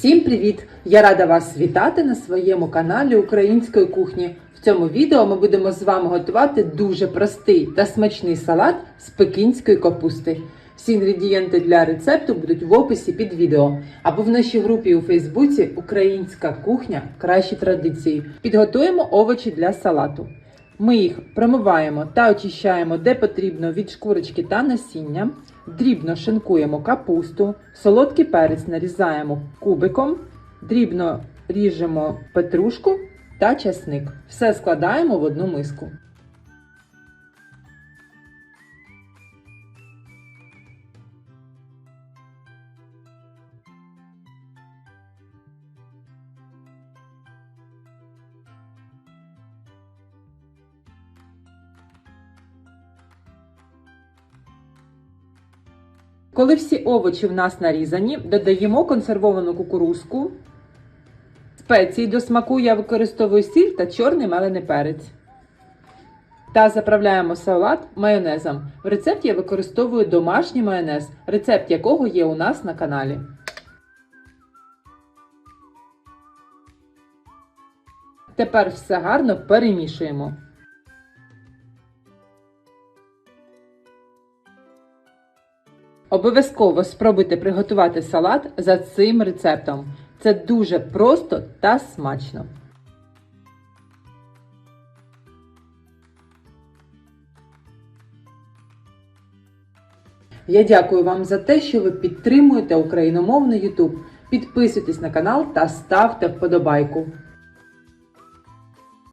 Всім привіт! Я рада вас вітати на своєму каналі Української кухні. В цьому відео ми будемо з вами готувати дуже простий та смачний салат з пекінської капусти. Всі інгредієнти для рецепту будуть в описі під відео або в нашій групі у Фейсбуці Українська кухня кращі традиції. Підготуємо овочі для салату. Ми їх промиваємо та очищаємо де потрібно від шкурочки та насіння. Дрібно шинкуємо капусту, солодкий перець нарізаємо кубиком, дрібно ріжемо петрушку та часник. Все складаємо в одну миску. Коли всі овочі в нас нарізані, додаємо консервовану кукурузку. Спеції до смаку я використовую сіль та чорний мелений перець. Та заправляємо салат майонезом. В рецепті я використовую домашній майонез, рецепт якого є у нас на каналі. Тепер все гарно перемішуємо. Обов'язково спробуйте приготувати салат за цим рецептом. Це дуже просто та смачно. Я дякую вам за те, що ви підтримуєте україномовний YouTube. Підписуйтесь на канал та ставте вподобайку.